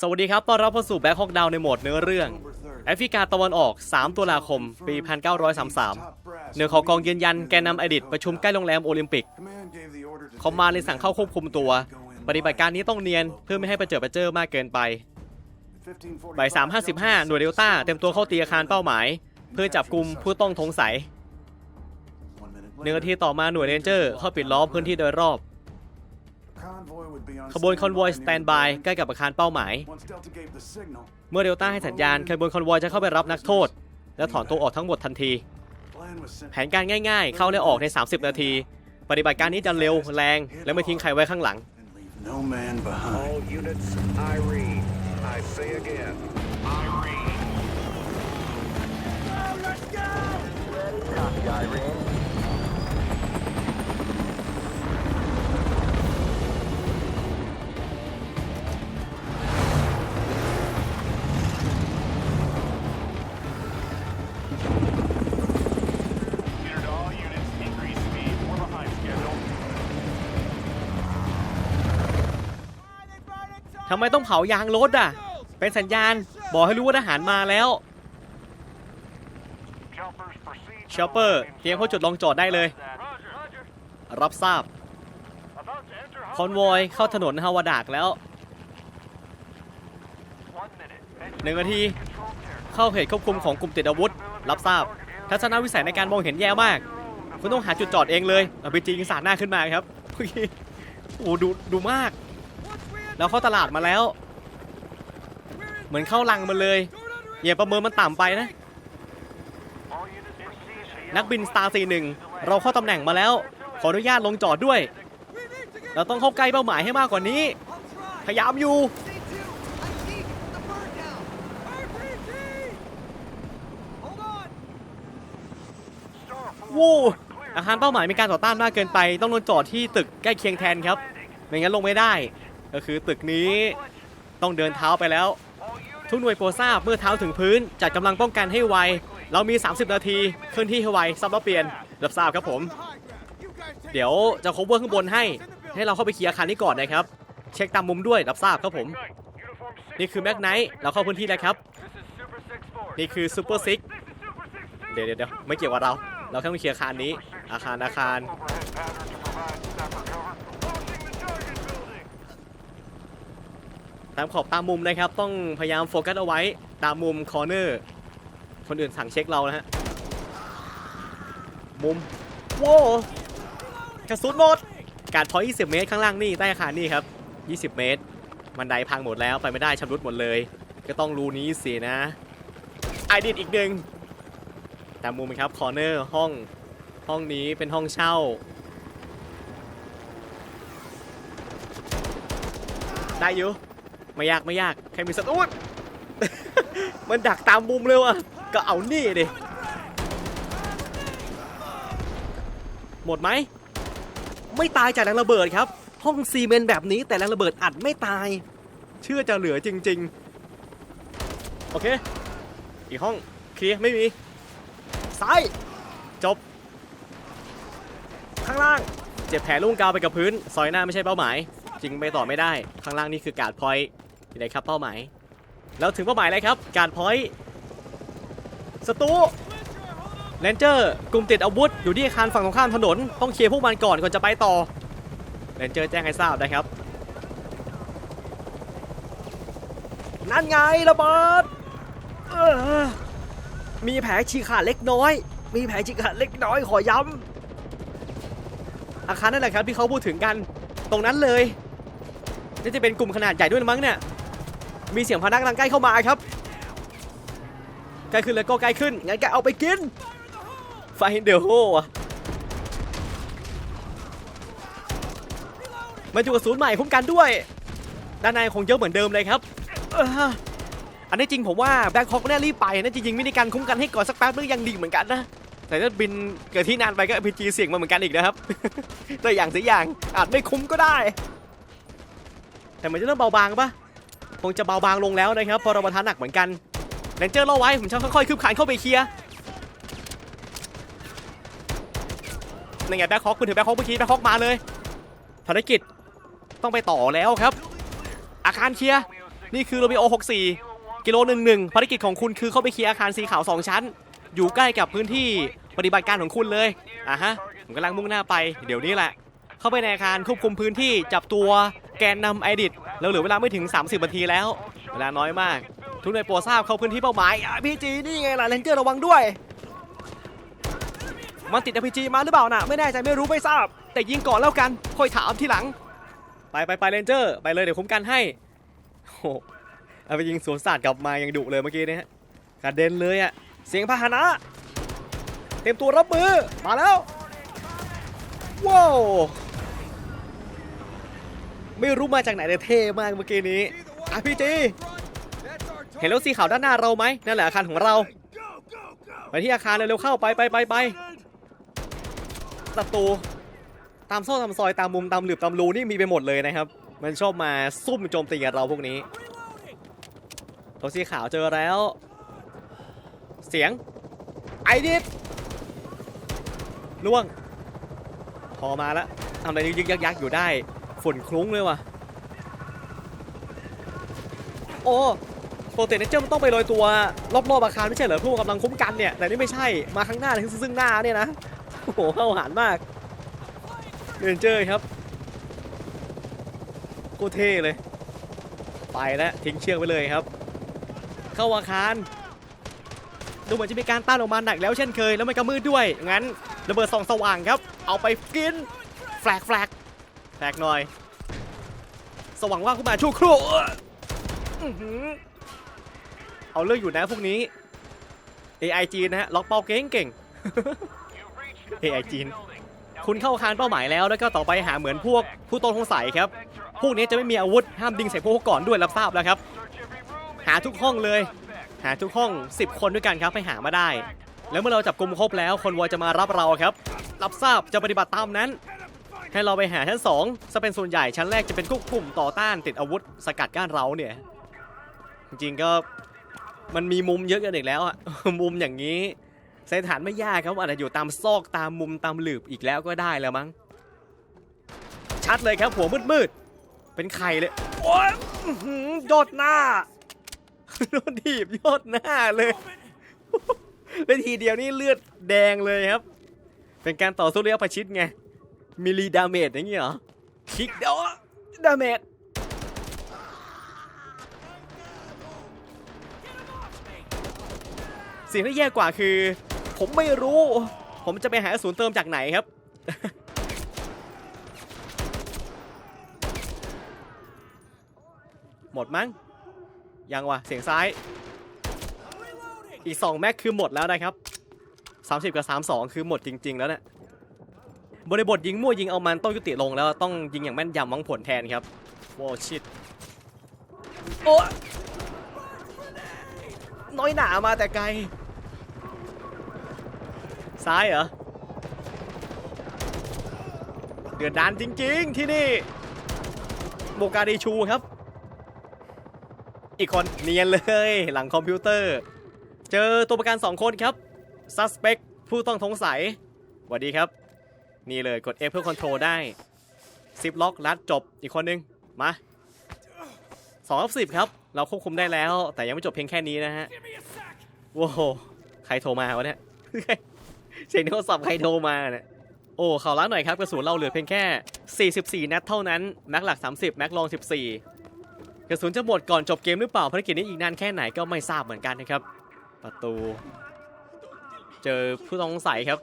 สวัสดีครับ ต้อนรับเข้าสู่แบ็คฮอกดาวในโหมดเนื้อเรื่อง แอฟริกาตะวันออก 3 ตุลาคม ปี 1933 เหนือขอกองยืนยันแกนนำอดีตประชุมใกล้โรงแรมโอลิมปิก คอมมานด์เลยสั่งเข้าควบคุมตัว ปฏิบัติการนี้ต้องเนียนเพื่อไม่ให้ประเจิดประเจิอมากเกินไปบ่าย3.55 หน่วยเดลต้าเต็มตัวเข้าตีอาคารเป้าหมาย เพื่อจับกลุ่มผู้ต้องสงสัยหนึ่งนาทีต่อมาหน่วยเรนเจอร์เข้าปิดล้อมพื้นที่โดยรอบ ขบวนคอนวอยสแตนบายใกล้กับอาคารเป้าหมาย เมื่อเดลต้าให้สัญญาณขบวนคอนวอยจะเข้าไปรับนักโทษ และถอนตัวออกทั้งหมดทันที แผนการง่ายๆ เข้าและออกใน 30 นาที ปฏิบัติการนี้จะเร็วแรง และไม่ทิ้งใครไว้ข้างหลัง No man ำไมต้องเผายางรถอะ เป็นสัญญาณบอกให้รู้ว่าทหารมาแล้วชอปเปอร์เตรียมเข้าจุดลงจอดได้เลย รับทราบ คอนวอยเข้าถนนฮาวาดากแล้ว หนึ่งนาที เข้าเขตควบคุมของกลุ่มติดอาวุธ รับทราบ ทัศนวิสัยในการมองเห็นแย่มาก คุณต้องหาจุดจอดเองเลยเอาไปจริงสาดหน้าขึ้นมาครับโอ้โหโอ้โหดูดูมาก เราเข้าตลาดมาแล้ว เหมือนเข้าลังมันเลยอย่าประเมินมันต่ำไปนะ นักบินสตาร์41เราเข้าตำแหน่งมาแล้ว ขออนุญาตลงจอดด้วย เราต้องเข้าใกล้เป้าหมายให้มากกว่านี้ พยายามอยู่วู้อาคารเป้าหมายมีการต่อต้านมากเกินไป ต้องลงจอดที่ตึกใกล้เคียงแทนครับ ไม่งั้นลงไม่ได้ ก็คือตึกนี้ต้องเดินเท้าไปแล้ว ทุกหน่วยโปรทราบเมื่อเท้าถึงพื้น จัดกำลังป้องกันให้ไว เรามี 30 นาทีเคลื่อนที่ให้ไวซับรับเปลี่ยนรับทราบครับผม เดี๋ยวจะ cover ข้างบนให้ ให้เราเข้าไปเคลียร์อาคารนี้ก่อนนะครับ เช็คตามมุมด้วยรับทราบครับผม นี่คือแม็กไนท์เราเข้าพื้นที่แล้วครับ นี่คือซูเปอร์ซิกเดี๋ยวเดี๋ยวเดี๋ยวไม่เกี่ยวกับเรา เราแค่ต้องเคลียร์อาคารนี้ อาคารอาคาร ตามขอบตามมุมนะครับ ต้องพยายามโฟกัสเอาไว้ตามมุมคอร์เนอร์คนอื่นสั่งเช็คเรานะฮะมุมโว้กระสุนหมดการพอ 20 เมตรข้างล่างนี่ใต้อาคารนี่ครับ 20 เมตรบันไดพังหมดแล้วไปไม่ได้ชำรุดหมดเลย ก็ต้องรูนี้สินะไอดิดอีกหนึ่งตามมุมครับคอร์เนอร์ห้องห้องนี้เป็นห้องเช่า ได้อยู่ ไม่ยากไม่ยากแค่มีสตูดมันดักตามมุมเลยว่ะก็เอานี่ดิหมดไหมไม่ตายจากแรงระเบิดครับ ห้องซีเมนแบบนี้แต่แรงระเบิดอัดไม่ตาย เชื่อจะเหลือจริง ๆ โอเค อีกห้องเคลียร์ไม่มีซ้ายจบ ข้างล่างเจ็บแผลลุ่งกาวไปกับพื้น ซอยหน้าไม่ใช่เป้าหมาย จริงไปต่อไม่ได้ ข้างล่างนี่คือการ์ดพอยต์ อยู่ไหนครับเป้าหมาย แล้วถึงเป้าหมายเลยครับ การพอยต์สตูเลนเจอร์กลุ่มติดอาวุธอยู่ที่อาคารฝั่งตรงข้ามถนน ต้องเคลียร์พวกมันก่อนก่อนจะไปต่อเลนเจอร์แจ้งให้ทราบนะครับ นั่นไงระเบิดมีแผลฉีกขาดเล็กน้อย มีแผลฉีกขาดเล็กน้อยขอย้ำอาคารนั่นแหละครับที่เขาพูดถึงกัน ตรงนั้นเลยนี่จะเป็นกลุ่มขนาดใหญ่ด้วยมั้งเนี่ย มีเสียงพนักกำลังใกล้เข้ามาครับ ใกล้ขึ้นแล้วก็ใกล้ขึ้น งั้นก็เอาไปกิน ไฟเดอร์โฮอะมาอยู่กับศูนใหม่คุ้มกันด้วย ด้านในคงเยอะเหมือนเดิมเลยครับ อันนี้จริงผมว่าแบงคอกแน่รีบไปนะจริงๆไม่ได้การคุ้มกันให้ก่อนสักแป๊บนึงยังดีเหมือนกันนะ แต่ถ้าบินเกิดที่นานไปก็พีจีเสี่ยงมาเหมือนกันอีกนะครับ ตัวอย่างสิอย่างอาจไม่คุ้มก็ได้ แต่มันจะเริ่มเบาบางปะ งจะเบาบางลงแล้วนะครับพอเราประทานหนักเหมือนกันแรนเจอร์รอไว้ ผมจะค่อยๆคืบคานเข้าไปเคลียร์นั่นไงแบ็คฮอกคุณถือแบ็คฮอกเมื่อกี้แบ็คฮอกมาเลยภารกิจต้องไปต่อแล้วครับ อาคารเคลียร์นี่คือโรมิโอ64 กิโลหนึ่งหนึ่งภารกิจของคุณคือเข้าไปเคลียร์อาคารสีขาว 2 ชั้น อยู่ใกล้กับพื้นที่ปฏิบัติการของคุณเลยอะฮะผมกำลังมุ่งหน้าไป เดี๋ยวนี้แหละ เข้าไปในอาคารควบคุมพื้นที่จับตัวแกนนำไอดิต เราเหลือเวลาไม่ถึง 30นาทีแล้ว เวลาน้อยมาก ทุกหน่วยโปรดทราบเข้าพื้นที่เป้าหมายพีจีนี่ไงล่ะเลนเจอร์ระวังด้วย มันติด RPG มาหรือเปล่าน่ะ ไม่แน่ใจไม่รู้ไม่ทราบ แต่ยิงก่อนแล้วกัน ค่อยถามทีหลัง ไปไปไปเลนเจอร์ ไปเลยเดี๋ยวคุ้มกันให้โอ้โหเอาไปยิงสวนสัตว์กลับมายังดุเลยเมื่อกี้เนี้ยกระเด็นเลยอะเสียงพาหนะ เตรียมตัวรับมือมาแล้วว้าว ไม่รู้มาจากไหนแต่เท่มากเมื่อกี้นี้ RPG เห็นแล้วสีขาวด้านหน้าเราไหมนั่นแหละอาคารของเรา ไปที่อาคารเร็วๆเข้าไปไปไปไปศัตรูตามซอกตามซอยตามมุมตามหลืบตามรูนี่มีไปหมดเลยนะครับ มันชอบมาซุ่มโจมตีกับเราพวกนี้ตัวสีขาวเจอแล้ว เสียงไอดิดล่วง พอมาแล้วทำอะไรยึกยักยักอยู่ได้ ฝนคลุ้งเลยว่ะ โอ้ปกติเนเจอร์มันต้องไปโรยตัวรอบๆอาคารไม่ใช่เหรอผู้กำลังคุ้มกันเนี่ย แต่นี่ไม่ใช่มาข้างหน้าเลยซึ่งหน้าเนี่ยนะ โอ้โหเข้าหานมากเรนเจอร์ครับโคเท่เลย ไปแล้วทิ้งเชือกไปเลยครับ เข้าอาคารดูเหมือนจะมีการต้านออกมาหนักแล้วเช่นเคยแล้วมันก็มืดด้วยงั้นระเบิดส่องสว่างครับ เอาไปกินแฟลกแฟลก แฟลกหน่อย สว่างว่างขึ้นมาชั่วครู่เอาเรื่องอยู่นะพวกนี้ AI จีนนะฮะล็อกเป้าเก่งเก่ง AI จีน คุณเข้าอาคารเป้าหมายแล้วแล้วก็ต่อไปหาเหมือนพวกผู้ต้องสงสัยครับ พวกนี้จะไม่มีอาวุธห้ามดิงใส่พวกก่อนด้วยรับทราบแล้วครับ หาทุกห้องเลย หาทุกห้อง 10 คนด้วยกันครับไปหามาได้ แล้วเมื่อเราจับกลุ่มครบแล้วคนวอยจะมารับเราครับ รับทราบจะปฏิบัติตามนั้น ให้เราไปหาชั้นสองจะเป็นส่วนใหญ่ชั้นแรกจะเป็นพวกกลุ่มต่อต้านติดอาวุธสกัดกั้นเราเนี่ย จริงๆก็มันมีมุมเยอะกันอีกแล้วอะมุมอย่างนี้สันนิษฐานไม่ยากครับอาจจะอยู่ตามซอกตามมุมตามหลืบอีกแล้วก็ได้แล้วมั้ง ชัดเลยครับหัวมืดๆเป็นไข่เลยโอ้ยอื้อหือยอดหน้าโดนถีบยอดหน้าเลยเป็นทีเดียวนี่เลือดแดงเลยครับ เป็นการต่อสู้ระยะประชิดไง มิลีดาเมจอย่างงี้เหรอคิกเดอดาเมจสิ่งที่แย่กว่าคือ ผมไม่รู้ ผมจะไปหาศูนย์เติมจากไหนครับ หมดมั้ง ยังวะเสียงซ้าย อีก 2 แม็กคือหมดแล้วนะครับ 30 กับ 32 คือหมดจริง ๆ แล้วเนี่ย บริบทยิงมั่วยิงเอามันต้องยุติลงแล้วต้องยิงอย่างแม่นยำหวังผลแทนครับโว้ชิตโอ้น้อยหนามาแต่ไกล ซ้ายเหรอ เดือดดานจริงๆที่นี่โบกาดีชูครับ อีกคนเนียนเลยหลังคอมพิวเตอร์ เจอตัวประกัน2คนครับ suspect ผู้ต้องสงสัยสวัสดีครับ นี่เลยกด F เพื่อคอนโทรลได้ซิปล็อกลัดจบอีกคนนึง มา2อัพ10ครับ เราควบคุมได้แล้ว แต่ยังไม่จบเพียงแค่นี้นะฮะว้าวใครโทรมาวะเนี่ยเสียงโทรศัพท์ใครโทรมาเนี่ยโอ้ข่าวร้าหน่อยครับกระสุนเราเหลือเพียงแค่ 44 นัดเท่านั้น แม็กหลัก 30 แม็กลอง 14 กระสุนจะหมดก่อนจบเกมหรือเปล่าภารกิจนี้อีกนานแค่ไหนก็ไม่ทราบเหมือนกันนะครับ ประตู เจอผู้ต้องสงสัยครับ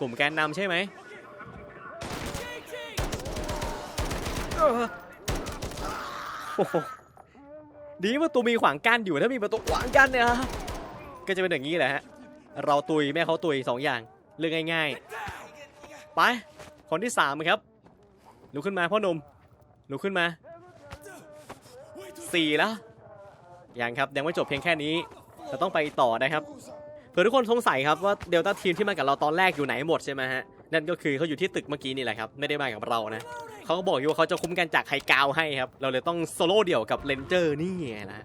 กลุ่มแกนนำใช่ไหมดีประตูมีขวางกั้นอยู่ถ้ามีประตูขวางกั้นเนี่ยก็จะเป็นอย่างนี้แหละฮะเราตุยแม่เขาตุยสองอย่างเรื่องง่ายๆ ไป คนที่สามครับลุกขึ้นมาพ่อหนุ่มลุกขึ้นมาสี่แล้วยังครับยังไม่จบเพียงแค่นี้เราต้องไปต่อนะครับ เผื่อทุกคนสงสัยครับว่าเดลต้าทีมที่มากับเราตอนแรกอยู่ไหนหมดใช่ไหมฮะนั่นก็คือเขาอยู่ที่ตึกเมื่อกี้นี่แหละครับไม่ได้มากับเรานะเขาก็บอกอยู่ว่าเขาจะคุ้มกันจากไฮกาวให้ครับเราเลยต้องโซโล่เดี่ยวกับเลนเจอร์นี่ไงนะ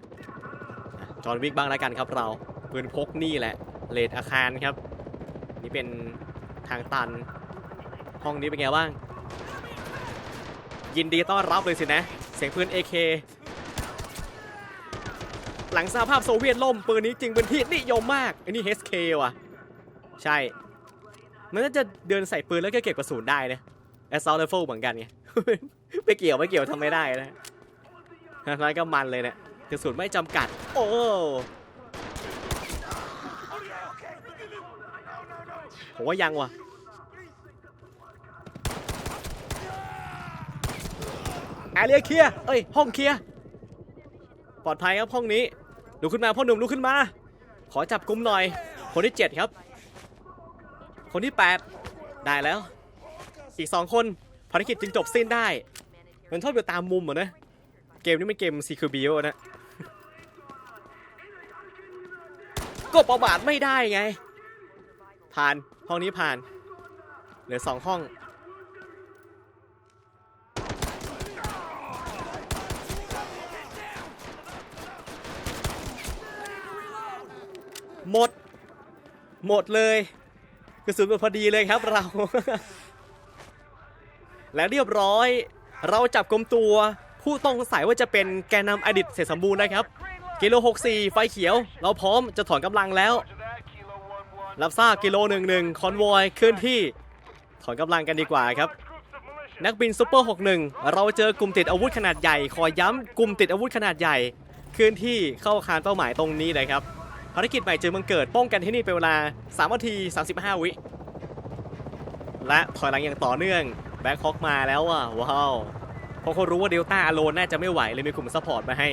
อะจอห์นวิกบ้างแล้วกันครับเราปืนพกนี่แหละเลดอาคารครับ นี่เป็นทางตัน ห้องนี้เป็นไงบ้าง ยินดีต้อนรับเลยสินะ เสียงปืน AK หลังสหภาพโซเวียตล่มปืนนี้จริงเป็นที่นิยมมากไอ้นี่ HK ว่ะ ใช่ มันน่าจะเดินใส่ปืนแล้วก็เก็บกระสุนได้นะ Assault Rifle เหมือนกันไง ไม่เกี่ยวไม่เกี่ยวทำไม่ได้นะน้อยก็มันเลยเนี่ยกระสุนไม่จำกัด โอ้ผมว่ายังว่ะแอเรียเคลียร์เอ้ย ห้องเคลียร์ปลอดภัยครับห้องนี้ ลุกขึ้นมาพ่อหนุ่มลุกขึ้นมา ขอจับกุมหน่อย คนที่ 7 ครับ คนที่ 8 ได้แล้ว อีก 2 คนภารกิจจึงจบสิ้นได้ มันชอบอยู่ตามมุมเหรอนะ เกมนี้เป็นเกมซีคิวบิโอนะ ก็ประมาทไม่ได้ไง ผ่านห้องนี้ผ่าน เหลือ2ห้อง หมด หมดเลยกระสุนหมดพอดีเลยครับเรา และเรียบร้อย เราจับกลมตัวผู้ต้องสงสัยว่าจะเป็นแกนนำอดิตเสร็จสมบูรณ์นะครับ กิโล 64 ไฟเขียว เราพร้อมจะถอนกำลังแล้ว รับทราบกิโล 11 คอนวอยเคลื่อนที่ ถอนกำลังกันดีกว่าครับ นักบินซูเปอร์ 61 เราเจอกลุ่มติดอาวุธขนาดใหญ่ ขอย้ำกลุ่มติดอาวุธขนาดใหญ่ เคลื่อนที่เข้าอาคารเป้าหมายตรงนี้เลยครับ ภารกิจใหม่เจอเมืองเกิด ป้องกันที่นี่เป็นเวลา3นาที 35 วิ และถอยหลังอย่างต่อเนื่องแบ็คฮอกมาแล้วอะว้าวเพราะเขารู้ว่าเดลต้าอโลนน่าจะไม่ไหวเลยมีกลุ่มซัพพอร์ตมาให้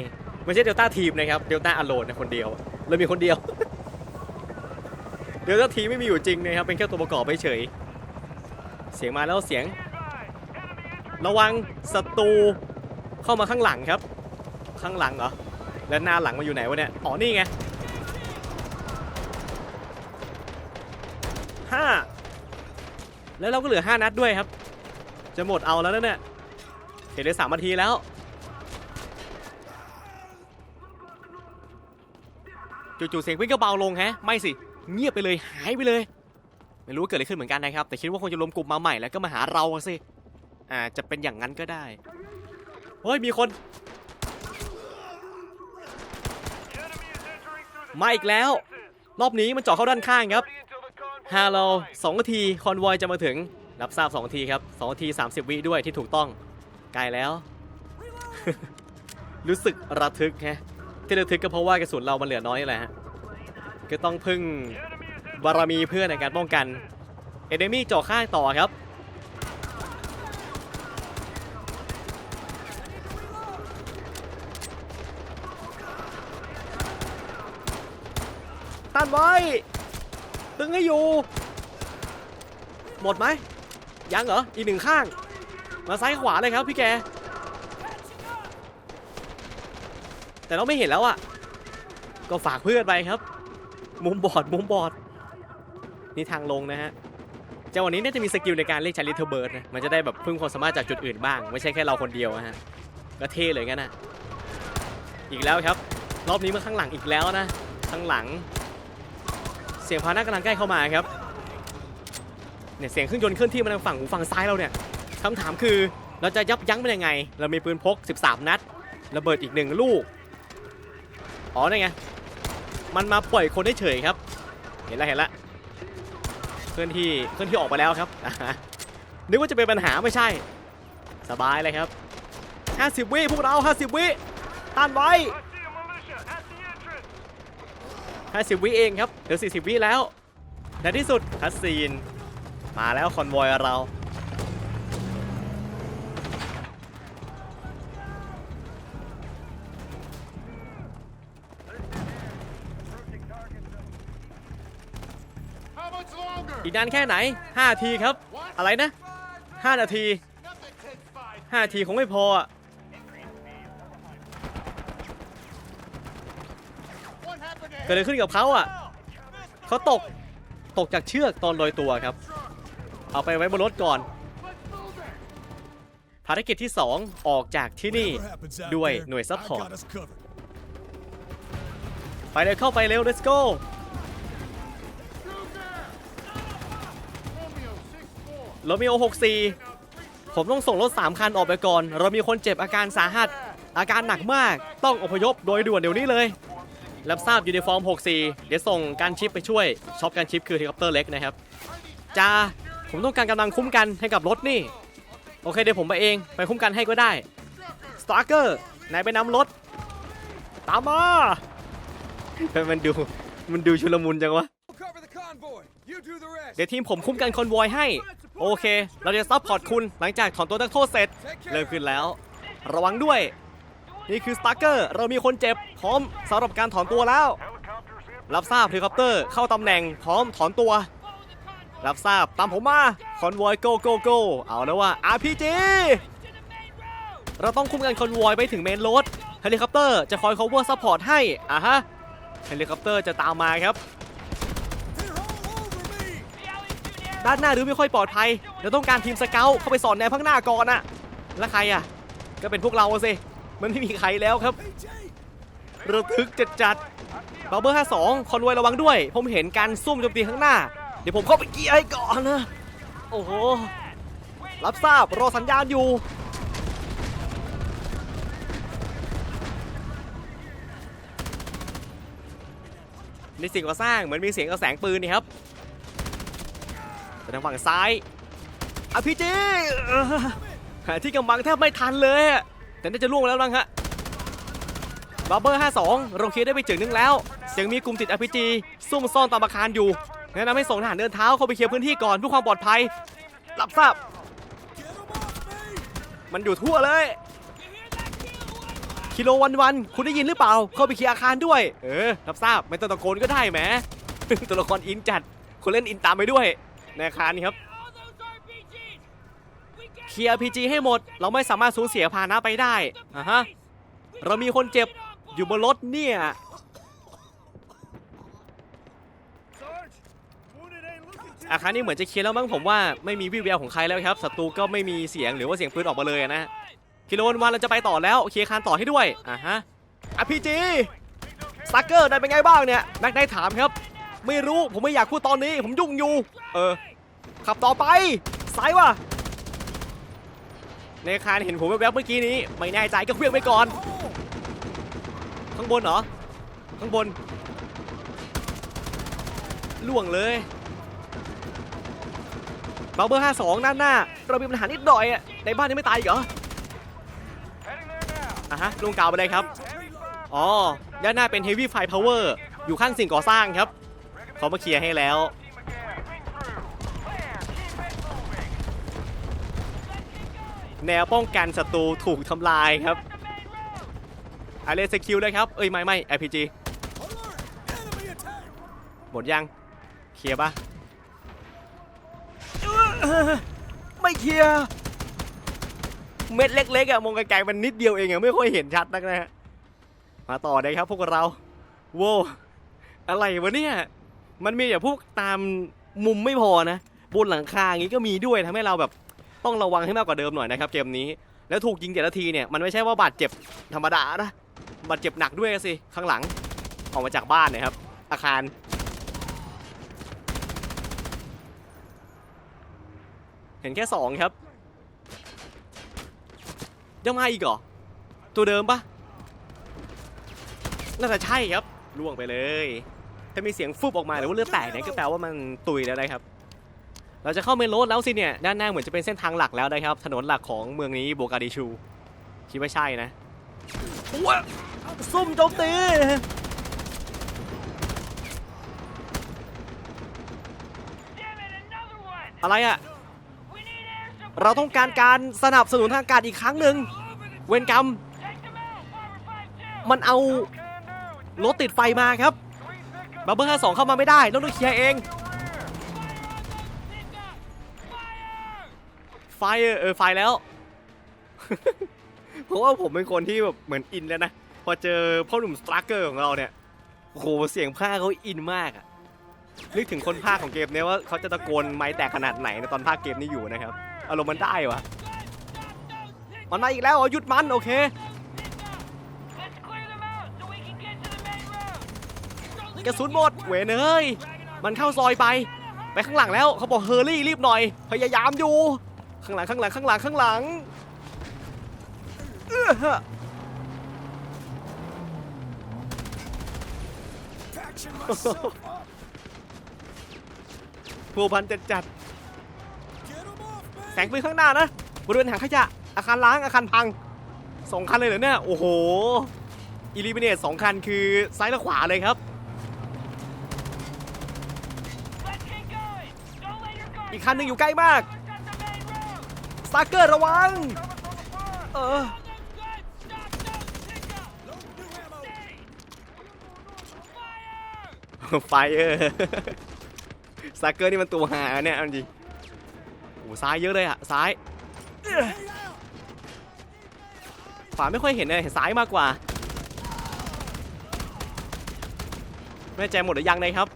ไม่ใช่เดลต้าทีมนะครับเดลต้าอโลนนะคนเดียวเลยมีคนเดียวเดลต้าทีมไม่มีอยู่จริงนะครับเป็นแค่ตัวประกอบเฉยเสียงมาแล้วเสียง ระวังศัตรูเข้ามาข้างหลังครับ ข้างหลังเหรอแล้วหน้าหลังมาอยู่ไหนวะเนี่ยอ๋อนี่ไงห้า แล้วเราก็เหลือ 5 นัดด้วยครับ จะหมดเอาแล้วนะเนี่ยเห็นได้สามนาทีแล้ว จู่ๆเสียงวิ่งก็เบาลงฮะ ไม่สิ เงียบไปเลยหายไปเลย ไม่รู้ว่าเกิดอะไรขึ้นเหมือนกันนะครับ แต่คิดว่าคงจะรวมกลุ่มมาใหม่แล้วก็มาหาเราสิอาจจะเป็นอย่างนั้นก็ได้เฮ้ยมีคนมาอีกแล้ว รอบนี้มันเจาะเข้าด้านข้างครับ ฮาโลสองนาทีคอนวอยจะมาถึง รับทราบ2นาทีครับ2นาที 30 วิด้วยที่ถูกต้องใกลแล้ว รู้สึกระทึกแฮะที่ระทึกก็เพราะว่ากระสุนเรามันเหลือน้อยนี่แหละฮะก็ต้องพึ่งบารมีเพื่อนในการป้องกันเอเดมี่เจาะข้างต่อครับต้านไว้ ตึงให้อยู่ หมดไหมยังเหรอ อีกหนึ่งข้าง มาซ้ายขวาเลยครับพี่แก แต่เราไม่เห็นแล้วอะก็ฝากเพื่อนไปครับ มุมบอดมุมบอด นี่ทางลงนะฮะเจ้าวันนี้น่าจะมีสกิลในการเรียกชาลิเทอร์เบิร์ดนะมันจะได้แบบพึ่งความสามารถจากจุดอื่นบ้าง ไม่ใช่แค่เราคนเดียวนะฮะก็เท่เลยงั้นนะอีกแล้วครับ รอบนี้มาข้างหลังอีกแล้วนะ ข้างหลัง เสียงพาหนะกำลังใกล้เข้ามาครับเนี่ยเสียงเครื่องยนต์เคลื่อนที่มาทางฝั่งหูฝั่งซ้ายเราเนี่ยคำถามคือเราจะยับยั้งมันยังไง เรามีปืนพก 13 นัดระเบิดอีกหนึ่งลูก อ๋อนี่ไง มันมาปล่อยคนได้เฉยครับ เห็นแล้วเห็นแล้วเคลื่อนที่เคลื่อนที่ออกไปแล้วครับ นึกว่าจะเป็นปัญหาไม่ใช่ สบายเลยครับ 50 วิพวกเรา 50 วิต้านไว้ 50 วิเองครับเหลือ 40 วิแล้วในที่สุดคัสซีน มาแล้วคอนวอยเรา อีกนานแค่ไหน5นาทีครับ อะไรนะ 5 นาที5นาทีคงไม่พออะ เกิดอะไรขึ้นกับเขาอะเขาตกตกจากเชือกตอนลอยตัวครับ เอาไปไว้บนรถก่อน Let's move it. ภารกิจที่ 2 ออกจากที่นี่ด้วยหน่วยซัพพอร์ตไปเลยเข้าไปเร็ว let's go Romeo 6-4. โรมิโอ64 ผมต้องส่งรถ 3 คันออกไปก่อน เรามีคนเจ็บอาการสาหัส อาการหนักมาก ต้องอพยพโดยด่วนเดี๋ยวนี้เลย รับทราบยูนิฟอร์ม 64 เดี๋ยวส่งการชิปไปช่วยช็อปการชิปคือเฮลิคอปเตอร์เล็กนะครับจ้าผมต้องการกำลังคุ้มกันให้กับรถนี่ โอเคเดี๋ยวผมไปเองไปคุ้มกันให้ก็ได้สตาร์เกอร์นายไปนำรถ ตามมามันดูมันดูชุลมุนจังวะเดี๋ยวทีมผมคุ้มกันคอนวอยให้ โอเค เราจะซัพพอร์ตคุณหลังจากถอนตัวนักโทษเสร็จ เริ่มขึ้นแล้ว ระวังด้วย นี่คือสตาร์เกอร์เรามีคนเจ็บพร้อมสำหรับการถอนตัวแล้ว รับทราบเฮลิคอปเตอร์เข้าตำแหน่งพร้อมถอนตัว รับทราบตามผมมาคอนวอยโกโกโกเอาแล้วว่า RPG เราต้องคุมกันคอนวอยไปถึงเมนโรดเฮลิคอปเตอร์จะคอย cover support ให้อะฮะเฮลิคอปเตอร์จะตามมาครับ ด้านหน้าดูไม่ค่อยปลอดภัยเราต้องการทีมสเกลเข้าไปสอนแนวข้างหน้าก่อนอะแล้วใครอะก็เป็นพวกเราสิ มันไม่มีใครแล้วครับระทึกจัดจัดบับเบอร์52 คอนไวระวังด้วย ผมเห็นการซุ่มโจมตีข้างหน้า เดี๋ยวผมเข้าไปเกียร์ให้ก่อนนะ โอ้โห รับทราบ รอสัญญาณอยู่ ในสิ่งก่อสร้างเหมือนมีเสียงกระแสงปืนนี่ครับไปทางฝั่งซ้ายอพีจีที่กำบังแทบไม่ทันเลยอะ แต่น่าจะล่วงแล้วบ้างฮะบับเบอร์ 52 เราเคลียร์ได้ไปจึงนึงแล้วยังมีกลุ่มติด RPG ซุ่มซ่อนตามอาคารอยู่แนะนำให้ส่งทหารเดินเท้าเข้าไปเคลียร์พื้นที่ก่อนเพื่อความปลอดภัย รับทราบ มันอยู่ทั่วเลย คิโลวันวันคุณได้ยินหรือเปล่า เข้าไปเคลียร์อาคารด้วย เออ รับทราบ ไม่ต้องตะโกนก็ได้แหมตัวละครอินจัดคุณเล่นอินตามไปด้วยในอาคารนี้ครับ ลียร์ RPG ให้หมด เราไม่สามารถสูญเสียพานะไปได้อะฮะเรามีคนเจ็บอยู่บนรถเนี่ย อาคารนี้เหมือนจะเคลียร์แล้วมั้งผมว่าไม่มีวิวแววของใครแล้วครับศัตรูก็ไม่มีเสียงหรือว่าเสียงปืนออกมาเลยนะกิโลนวันเราจะไปต่อแล้วเคลียร์คานต่อให้ด้วยอะฮะอพีจีสตักเกอร์ได้เป็นไงบ้างเนี่ยแม็กได้ถามครับ ไม่รู้ผมไม่อยากพูดตอนนี้ผมยุ่งอยู่ เออขับต่อไปซ้ายว่ะ ในคารเห็นผมแวบๆเมื่อกี้นี้ ไม่แน่ใจก็เคลื่อนไปก่อน ข้างบนเหรอ ข้างบน ล่วงเลยบับเบอร์ 52ด้านหน้า เรามีปัญหานิดหน่อยอะในบ้านยังไม่ตายอีกเหรออะฮะลุงกล่าวไปเลยครับ อ๋อ ด้านหน้าเป็น Heavy Fire Power อยู่ข้างสิ่งก่อสร้างครับ เขามาเคลียร์ให้แล้ว แนวป้องกันศัตรูถูกทำลายครับไอเลสคิวเลยครับ เอ้ยไม่ไม่ RPG Alert. Enemy attack. หมดยัง เคลียร์ปะไม่เคลียร์ เม็ดเล็กๆอะมองไกลๆมันนิดเดียวเองอะไม่ค่อยเห็นชัดนักนะฮะ มาต่อเลยครับพวกเราโว้อะไรวะเนี่ย มันมีอย่างพวกตามมุมไม่พอนะ บนหลังคาอย่างนี้ก็มีด้วยทำให้เราแบบ ต้องระวังให้มากกว่าเดิมหน่อยนะครับเกมนี้ แล้วถูกยิงแต่ละทีเนี่ยมันไม่ใช่ว่าบาดเจ็บธรรมดานะบาดเจ็บหนักด้วยสิข้างหลังออกมาจากบ้านนะครับ อาคาร เห็นแค่สองครับยังมาอีกเหรอตัวเดิมปะน่าจะใช่ครับล่วงไปเลย ถ้ามีเสียงฟุบออกมาหรือว่าเลือดแตกเนี่ยก็แปลว่ามันตุยแล้วนะครับ เราจะเข้าเมนโรดแล้วสิเนี่ย ด้านหน้าเหมือนจะเป็นเส้นทางหลักแล้วนะครับ ถนนหลักของเมืองนี้โบกาดิชู คิดว่าใช่นะว้าซุ่มโจมตีอะไรอะเราต้องการการสนับสนุนทางการอีกครั้งหนึ่ง เวรกรรม มันเอารถติดไฟมาครับบับเบิ้ล52เข้ามาไม่ได้ ต้องต้องเคลียร์เอง ไฟเออไฟแล้ว เพราะว่าผมเป็นคนที่แบบเหมือนอินแล้วนะ พอเจอพ่อหนุ่มสตรัคเกอร์ของเราเนี่ยโอ้โหเสียงภาคเขาอินมากอะนึกถึงคนภาคของเกมเนี้ยว่าเขาจะตะโกนไม้แตกขนาดไหนในตอนภาคเกมนี้อยู่นะครับอารมณ์มันได้วะมันมาอีกแล้วเหรอหยุดมันโอเคกระสุนหมดเวยเนยมันเข้าซอยไป ไปข้างหลังแล้วเขาบอกเฮอร์รี่รีบหน่อย พยายามอยู่ ข้างหลังข้างหลังข้างหลังข้างหลังเอื้อฮะ Patching myself up. ผัวพันจัดจัดแสงปืนข้างหน้านะบริเวณถังขยะอาคารล้างอาคารพังสองคันเลยเหรอเนี่ยโอ้โหอิลิมิเนตสองคันคือซ้ายและขวาเลยครับ อีกคันหนึ่งอยู่ใกล้มาก สตาร์เกอร์ระวัง เออ ไฟเออสตาร์เกอร์นี่มันตัวหาเนี่ยเอาจริงโอ้ซ้ายเยอะเลยอะซ้าย ขวาไม่ค่อยเห็นเลยเห็นซ้ายมากกว่า ไม่แน่ใจหมดหรือยังนะครับ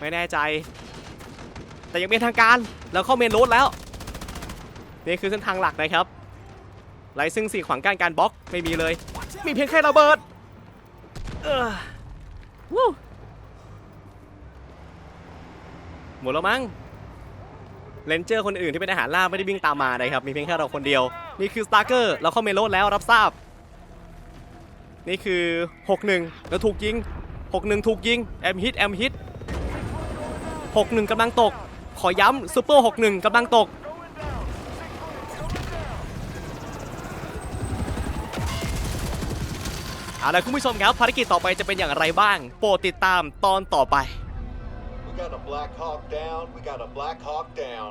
ไม่แน่ใจ แต่ยังเป็นทางการ แล้วเข้าเมนโรดแล้ว นี่คือเส้นทางหลักนะครับไรซึ่งสิ่งขวางกั้นการบล็อกไม่มีเลย มีเพียงแค่ระเบิดเออวู้หมดแล้วมั้งเลนเจอร์คนอื่นที่เป็นอาหารล่าไม่ได้วิ่งตามมานะครับ มีเพียงแค่เราคนเดียว นี่คือสตาร์เกอร์เราเข้าเมโรดแล้วรับทราบ นี่คือ 61 แล้วถูกยิง 61 ถูกยิง แอมฮิตแอมฮิต 61กำลังตก ขอย้ำซูเปอร์ 61กำลังตก เอาละคุณผู้ชมครับภารกิจต่อไปจะเป็นอย่างไรบ้าง โปรดติดตามตอนต่อไป We got a Black Hawk down. We got a Black Hawk down.